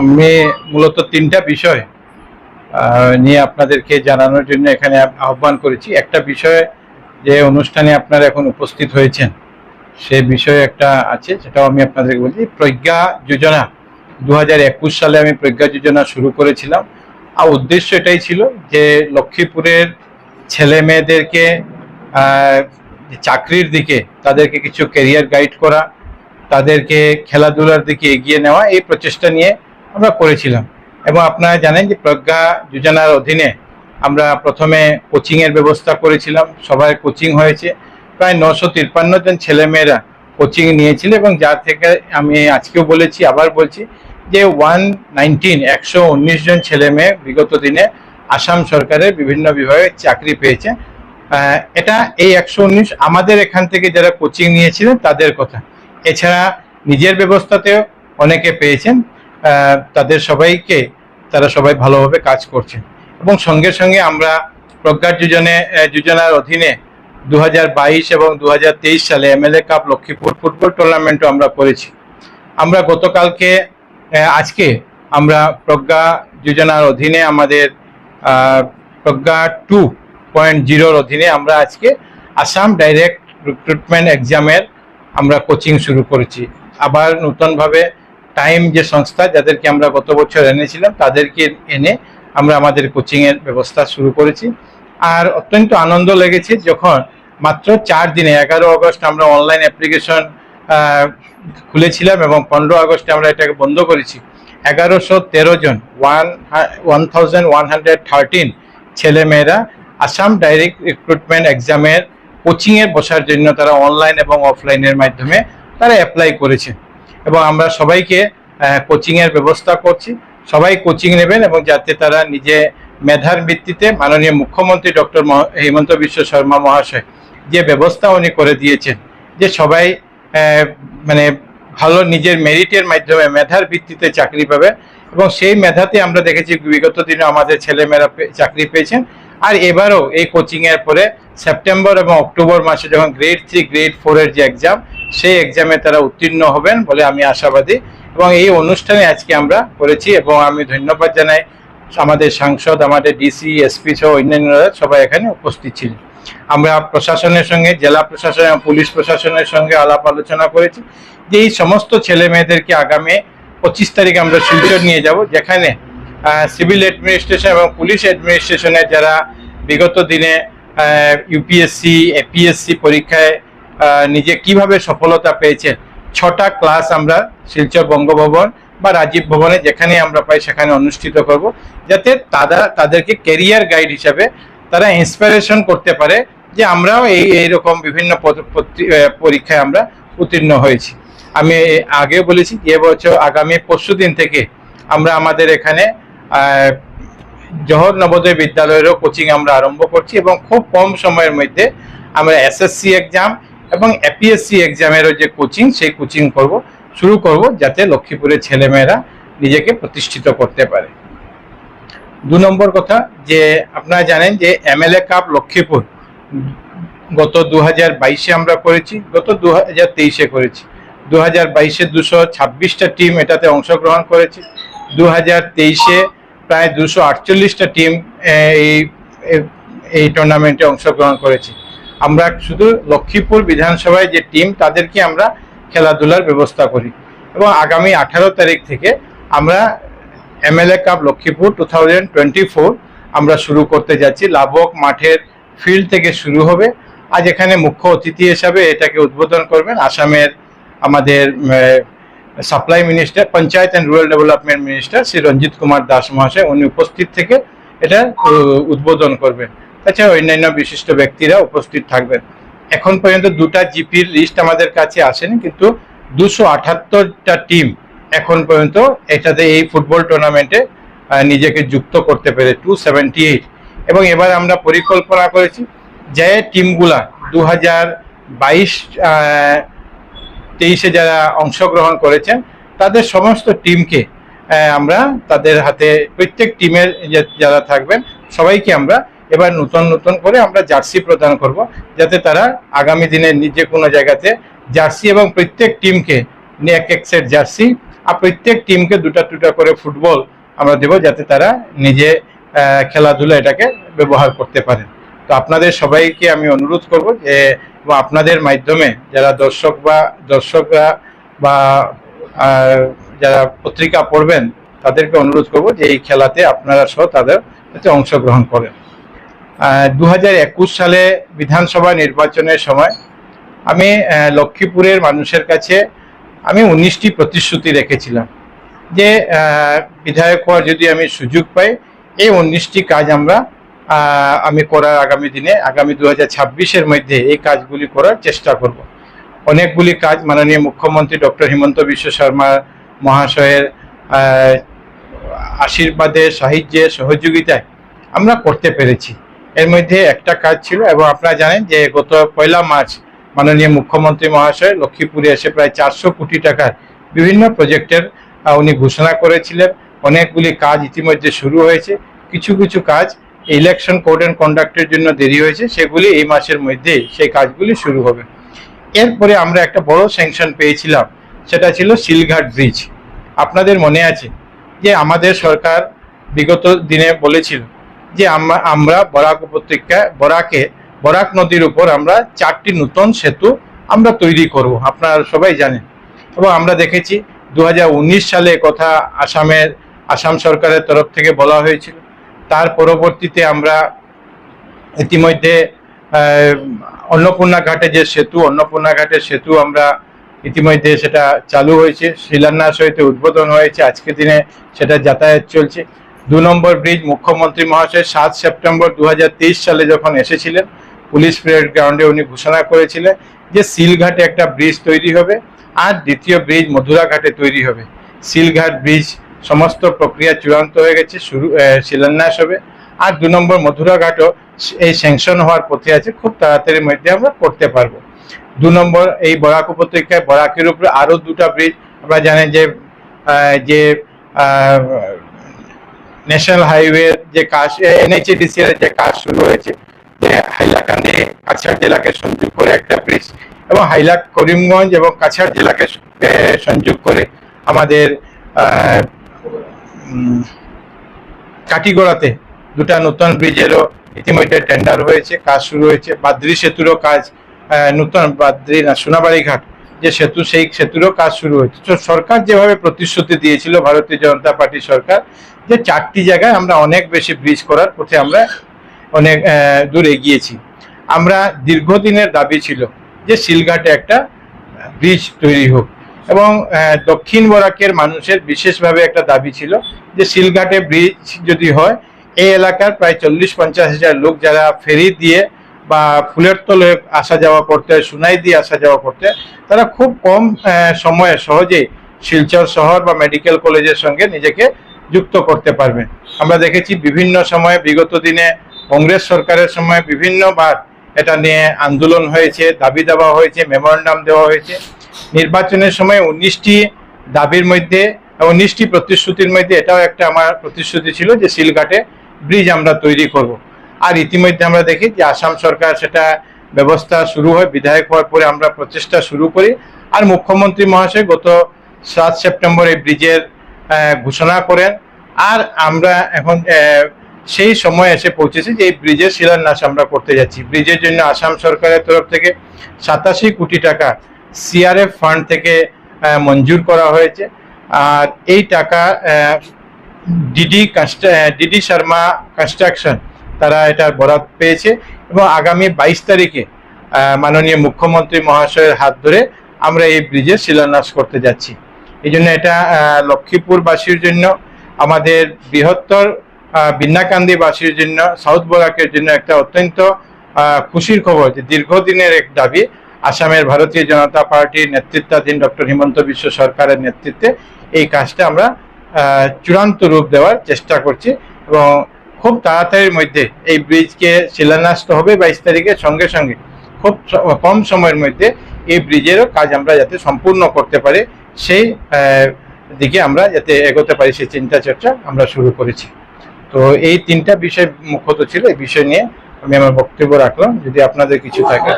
আমি মূলত তিনটা বিষয় নিয়ে আপনাদেরকে জানানোর জন্য এখানে আহ্বান করেছি। একটা বিষয় যে অনুষ্ঠানে আপনারা এখন উপস্থিত হয়েছেন, সে বিষয়ে একটা আছে, সেটাও আমি আপনাদেরকে বলছি। প্রজ্ঞা যোজনা দু হাজার একুশ সালে আমি প্রজ্ঞা যোজনা শুরু করেছিলাম। আর উদ্দেশ্য এটাই ছিল যে লক্ষ্মীপুরের ছেলে মেয়েদেরকে চাকরির দিকে, তাদেরকে কিছু ক্যারিয়ার গাইড করা, তাদেরকে খেলাধুলার দিকে এগিয়ে নেওয়া, এই প্রচেষ্টা নিয়ে আমরা করেছিলাম। এবং আপনারা জানেন যে প্রজ্ঞা যোজনার অধীনে আমরা প্রথমে কোচিংয়ের ব্যবস্থা করেছিলাম, সবাই কোচিং হয়েছে। প্রায় নশো তিপ্পান্ন জন ছেলেমেয়েরা কোচিং নিয়েছিল এবং যার থেকে আমি আজকেও বলেছি, আবার বলছি যে ওয়ান নাইনটিন, একশো উনিশ জন ছেলে মেয়ে বিগত দিনে আসাম সরকারের বিভিন্ন বিভাগে চাকরি পেয়েছে। এটা এই একশো উনিশ আমাদের এখান থেকে যারা কোচিং নিয়েছিলেন তাদের কথা। এছাড়া নিজের ব্যবস্থাতেও অনেকে পেয়েছেন। তাদের সবাইকে তারা সবাই ভালোভাবে কাজ করছেন। এবং সঙ্গে সঙ্গে আমরা প্রজ্ঞা যোজনে যোজনার অধীনে দু হাজার বাইশ এবং দু হাজার তেইশ সালে এমএলএ কাপ লক্ষ্মীপুর ফুটবল টুর্নামেন্টও আমরা করেছি। আমরা গতকালকে আজকে আমরা প্রজ্ঞা যোজনার অধীনে আমাদের প্রজ্ঞা টু পয়েন্ট জিরোর অধীনে আমরা আজকে আসাম ডাইরেক্ট রিক্রুটমেন্ট এক্সামের আমরা কোচিং শুরু করেছি। আবার নতুনভাবে টাইম যে সংস্থা যাদেরকে আমরা গত বছর এনেছিলাম, তাদেরকে এনে আমরা আমাদের কোচিংয়ের ব্যবস্থা শুরু করেছি। আর অত্যন্ত আনন্দ লেগেছে যখন মাত্র চার দিনে, এগারো আগস্ট আমরা অনলাইন অ্যাপ্লিকেশন খুলেছিলাম এবং পনেরো আগস্টে আমরা এটাকে বন্ধ করেছি। এগারোশো তেরো জন one one thousand one hundred thirteen ছেলেমেয়েরা আসাম ডাইরেক্ট রিক্রুটমেন্ট এক্সামের কোচিংয়ে বসার জন্য তারা অনলাইন এবং অফলাইনের মাধ্যমে তারা অ্যাপ্লাই করেছে। এবং আমরা সবাইকে কোচিংয়ের ব্যবস্থা করছি। সবাই কোচিং নেবেন এবং যাতে তারা নিজে মেধার ভিত্তিতে মাননীয় মুখ্যমন্ত্রী ডক্টর হেমন্ত বিশ্ব শর্মা মহাশয় যে ব্যবস্থা উনি করে দিয়েছেন, যে সবাই মানে ভালো নিজের মেরিটের মাধ্যমে মেধার ভিত্তিতে চাকরি পাবে এবং সেই মেধাতে আমরা দেখেছি বিগত দিনে আমাদের ছেলেমেয়েরা চাকরি পেয়েছেন। আর এবারও এই কোচিং এর পরে সেপ্টেম্বর এবং অক্টোবর মাসে যখন গ্রেড থ্রি গ্রেড ফোরের যে এক্সাম সেই এক্সামে তারা উত্তীর্ণ হবেন বলে আমি আশাবাদী এবং এই অনুষ্ঠানে আজকে আমরা করেছি এবং আমি ধন্যবাদ জানাই আমাদের সাংসদ, আমাদের ডিসি এসপি সহ অন্যান্যরা সবাই এখানে উপস্থিত ছিলেন। আমরা প্রশাসনের সঙ্গে, জেলা প্রশাসন এবং পুলিশ প্রশাসনের সঙ্গে আলাপ আলোচনা করেছি যে এই সমস্ত ছেলে মেয়েদেরকে আগামী পঁচিশ তারিখ আমরা শিলচর নিয়ে যাব, যেখানে সিভিল অ্যাডমিনিস্ট্রেশন এবং পুলিশ অ্যাডমিনিস্ট্রেশনের যারা বিগত দিনে ইউপিএসসি এপিএসসি পরীক্ষায় নিজে কীভাবে সফলতা পেয়েছে? ছটা ক্লাস আমরা শিলচর বঙ্গভবন বা রাজীব ভবনে যেখানে আমরা পাই সেখানে অনুষ্ঠিত করব। যাতে তারা তাদেরকে ক্যারিয়ার গাইড হিসাবে তারা ইন্সপিরেশন করতে পারে যে আমরাও এই এইরকম বিভিন্ন পরীক্ষায় আমরা উত্তীর্ণ হয়েছি। আমি আগে বলেছি যে বছর আগামী পরশু দিন থেকে আমরা আমাদের এখানে আহ, জওহর নবোদয় বিদ্যালয়েরও কোচিং আমরা আরম্ভ করছি এবং খুব কম সময়ের মধ্যে আমরা এসএসসি এক্সাম এবং এপিএসসি এক্সামেরও যে কোচিং সেই কোচিং করব, শুরু করব যাতে লক্ষ্মীপুরের ছেলেমেয়েরা নিজেকে প্রতিষ্ঠিত করতে পারে। দু নম্বর কথা, যে আপনারা জানেন যে এমএলএ কাপ লক্ষ্মীপুর, গত দু হাজার বাইশে আমরা করেছি, গত দু হাজার তেইশে করেছি। দু হাজার বাইশে দুশো ছাব্বিশটা টিম এটাতে অংশগ্রহণ করেছে। দু হাজার তেইশে প্রায় দুশো আটচল্লিশটা টিম এই এই- এই টুর্নামেন্টে অংশগ্রহণ করেছে। আমরা শুধু লক্ষ্মীপুর বিধানসভায় যে টিম তাদেরকে আমরা খেলাধুলার ব্যবস্থা করি। এবং আগামী আঠারো তারিখ থেকে আমরা MLA cup Lakshmipur two thousand twenty four আমরা শুরু করতে যাচ্ছি। লাবক মাঠের ফিল্ড থেকে শুরু হবে। আজ এখানে মুখ্য অতিথি হিসাবে এটাকে উদ্বোধন করবেন আসামের আমাদের supply minister panchayat and rural development minister Shri Ranjit Kumar Das মহাশয়। উনি উপস্থিত থেকে এটা উদ্বোধন করবেন। তাছাড়া অন্যান্য বিশিষ্ট ব্যক্তিরা উপস্থিত থাকবেন। এখন পর্যন্ত দুটা জিপির লিস্ট আমাদের কাছে আসেনি, কিন্তু দুশো আঠাত্তরটা টিম এখন পর্যন্ত এটাতে এই ফুটবল টুর্নামেন্টে নিজেকে যুক্ত করতে পেরে টু সেভেন্টি এইট এবং এবার আমরা পরিকল্পনা করেছি যে টিমগুলা দু হাজার বাইশ তেইশে যারা অংশগ্রহণ করেছেন, তাদের সমস্ত টিমকে আমরা তাদের হাতে প্রত্যেক টিমের যারা থাকবেন, সবাইকে আমরা এবার নতুন নতুন করে আমরা জার্সি প্রদান করব, যাতে তারা আগামী দিনে নিজে কোনো জায়গাতে জার্সি এবং প্রত্যেক টিমকে এক এক সেট জার্সি, আর প্রত্যেক টিমকে দুটা দুটা করে ফুটবল আমরা দেব, যাতে তারা নিজে খেলাধুলা এটাকে ব্যবহার করতে পারেন তো আপনাদের সবাইকে আমি অনুরোধ করব যে আপনাদের মাধ্যমে যারা দর্শক বা দর্শকরা বা যারা পত্রিকা পড়বেন, তাদেরকে অনুরোধ করব যে, এই খেলাতে আপনারা সহ তাদের অংশগ্রহণ করেন। দু হাজার একুশ সালে বিধানসভা নির্বাচনের সময় আমি লক্ষ্মীপুরের মানুষের কাছে আমি উনিশটি প্রতিশ্রুতি রেখেছিলাম যে বিধায়ক হওয়ার যদি আমি সুযোগ পাই, এই উনিশটি কাজ আমরা আমি করার আগামী দিনে, আগামী দু হাজার মধ্যে এই কাজগুলি করার চেষ্টা করব। অনেকগুলি কাজ মাননীয় মুখ্যমন্ত্রী ডক্টর হিমন্ত বিশ্ব শর্মা মহাশয়ের আশীর্বাদে, সাহায্যে, সহযোগিতায় আমরা করতে পেরেছি। এর মধ্যে একটা কাজ ছিল এবং আপনারা জানেন যে গত পয়লা মার্চ মাননীয় মুখ্যমন্ত্রী মহাশয় লক্ষ্মীপুরে এসে প্রায় চারশো কোটি টাকার বিভিন্ন প্রজেক্টের উনি ঘোষণা করেছিলেন। অনেকগুলি কাজ ইতিমধ্যে শুরু হয়েছে। কিছু কিছু কাজ ইলেকশন কোড অ্যান্ড কন্ডাক্টের জন্য দেরি হয়েছে। সেগুলি এই মাসের মধ্যেই সেই কাজগুলি শুরু হবে। এরপরে আমরা একটা বড় স্যাংশন পেয়েছিলাম। সেটা ছিল শিলঘাট ব্রিজ আপনাদের মনে আছে যে আমাদের সরকার বিগত দিনে বলেছিল যে আমরা বরাক উপত্যকা, বরাকে, বরাক নদীর উপর আমরা চারটি নতুন সেতু আমরা তৈরি করব। আপনারা সবাই জানেন। এবং আমরা দেখেছি দুহাজার উনিশ সালে কথা আসামের, আসাম সরকারের তরফ থেকে বলা হয়েছিল। তার পরবর্তীতে আমরা ইতিমধ্যে অন্নপূর্ণা ঘাটে যে সেতু, অন্নপূর্ণা ঘাটের সেতু আমরা ইতিমধ্যে সেটা চালু হয়েছে। শিলান্যাস হইতে উদ্বোধন হয়েছে। আজকে দিনে সেটা যাতায়াত চলছে। দু নম্বর ব্রিজ মুখ্যমন্ত্রী মহাশয় সাত সেপ্টেম্বর দু হাজার তেইশ সালে যখন এসেছিলেন, পুলিশ প্যারেড গ্রাউন্ডে উনি ঘোষণা করেছিলেন যে সিলঘাটে একটা ব্রিজ তৈরি হবে আর দ্বিতীয় ব্রিজ মধুরা ঘাটে তৈরি হবে। সিলঘাট ব্রিজ সমস্ত প্রক্রিয়া চূড়ান্ত হয়ে গেছে, শুরু শিলান্যাস হবে। আর দু নম্বর মধুরা ঘাটও এই স্যাংশন হওয়ার পথে আছে, খুব তাড়াতাড়ির মধ্যে আমরা করতে পারব। দু নম্বর এই বরাক উপত্যকায়, বরাকের উপরে আরও দুটা ব্রিজ, আমরা জানেন যে যে ন্যাশনাল হাইওয়ে যে কাজ এনএইচএডিসি এর যে কাজ শুরু হয়েছে, যে হাইলাকান্দি কাছাড় জেলাকে সংযোগ করে একটা ব্রিজ এবং হাইলাক করিমগঞ্জ এবং কাছাড় জেলাকে সংযোগ করে আমাদের কাটিগড়াতে দুটা নতুন ব্রিজেরও ইতিমধ্যে টেন্ডার হয়েছে, কাজ শুরু হয়েছে। বাদ্রি সেতুরও কাজ নতুন বাদ্রি না সোনাবাড়ি ঘাট যে সেতু, সেই সেতুরও কাজ শুরু হয়েছে। তো সরকার যেভাবে প্রতিশ্রুতি দিয়েছিল, ভারতীয় জনতা পার্টি সরকার, যে চারটি জায়গায় আমরা অনেক বেশি ব্রিজ করার পথে আমরা অনেক দূর এগিয়েছি। আমরা দীর্ঘদিনের দাবি ছিল যে শিলঘাটে একটা ব্রিজ তৈরি হোক এবং দক্ষিণ বরাকের মানুষের বিশেষভাবে একটা দাবি ছিল যে শিলঘাটে ব্রিজ যদি হয়, এই এলাকার প্রায় চল্লিশ পঞ্চাশ হাজার লোক যারা ফেরি দিয়ে বা ফুলের তলে আসা যাওয়া করতে, সুনাই দিয়ে আসা যাওয়া করতে, তারা খুব কম সময়ে সহজেই শিলচর শহর বা মেডিকেল কলেজের সঙ্গে নিজেকে যুক্ত করতে পারবেন আমরা দেখেছি বিভিন্ন সময়ে, বিগত দিনে কংগ্রেস সরকারের সময় বিভিন্নবার এটা নিয়ে আন্দোলন হয়েছে, দাবি দেওয়া হয়েছে, মেমোরেন্ডাম দেওয়া হয়েছে। নির্বাচনের সময় উনিশটি দাবির মধ্যে, উনিশটি প্রতিশ্রুতির মধ্যে এটাও একটা আমার প্রতিশ্রুতি ছিল যে শিলঘাটে ব্রিজ আমরা তৈরি করব। আর ইতিমধ্যে আমরা দেখি যে আসাম সরকার সেটা ব্যবস্থা শুরু হয়, বিধায়ক হওয়ার পরে আমরা প্রচেষ্টা শুরু করি। আর মুখ্যমন্ত্রী মহাশয় গত সাত সেপ্টেম্বর এই ব্রিজের ঘোষণা করেন। আর আমরা এখন সেই সময় এসে পৌঁছেছি যে এই ব্রিজের শিলান্যাস আমরা করতে যাচ্ছি। ব্রিজের জন্য আসাম সরকারের তরফ থেকে সাতাশি কোটি টাকা সিআরএফ ফান্ড থেকে মঞ্জুর করা হয়েছে। আর এই টাকা ডিডি ডিডি শর্মা কনস্ট্রাকশন তারা এটার বরাদ পেয়েছে এবং আগামী বাইশ তারিখে মাননীয় মুখ্যমন্ত্রী মহাশয়ের হাত ধরে আমরা এই ব্রিজের শিলান্যাস করতে যাচ্ছি। এই জন্য এটা লক্ষ্মীপুরবাসীর জন্য আমাদের বৃহত্তর আহ, বিন্নাকান্দিবাসীর জন্য সাউথ বরাকের জন্য একটা অত্যন্ত খুশির খবর যে দীর্ঘদিনের এক দাবি আসামের ভারতীয় জনতা পার্টির নেতৃত্বাধীন ডক্টর হিমন্ত বিশ্ব সরকারের নেতৃত্বে এই কাজটা আমরা চূড়ান্ত রূপ দেওয়ার চেষ্টা করছি এবং খুব তাড়াতাড়ির মধ্যে এই ব্রিজকে শিলান্যাস তো হবে বাইশ তারিখের সঙ্গে সঙ্গে। খুব কম সময়ের মধ্যে এই ব্রিজেরও কাজ আমরা যাতে সম্পূর্ণ করতে পারি, সেই দিকে আমরা যাতে এগোতে পারি, সেই চিন্তা চর্চা আমরা শুরু করেছি। তো এই তিনটা বিষয় মুখ্যত ছিল, এই বিষয় নিয়ে আমি আমার বক্তব্য রাখলাম। যদি আপনাদের কিছু থাকে।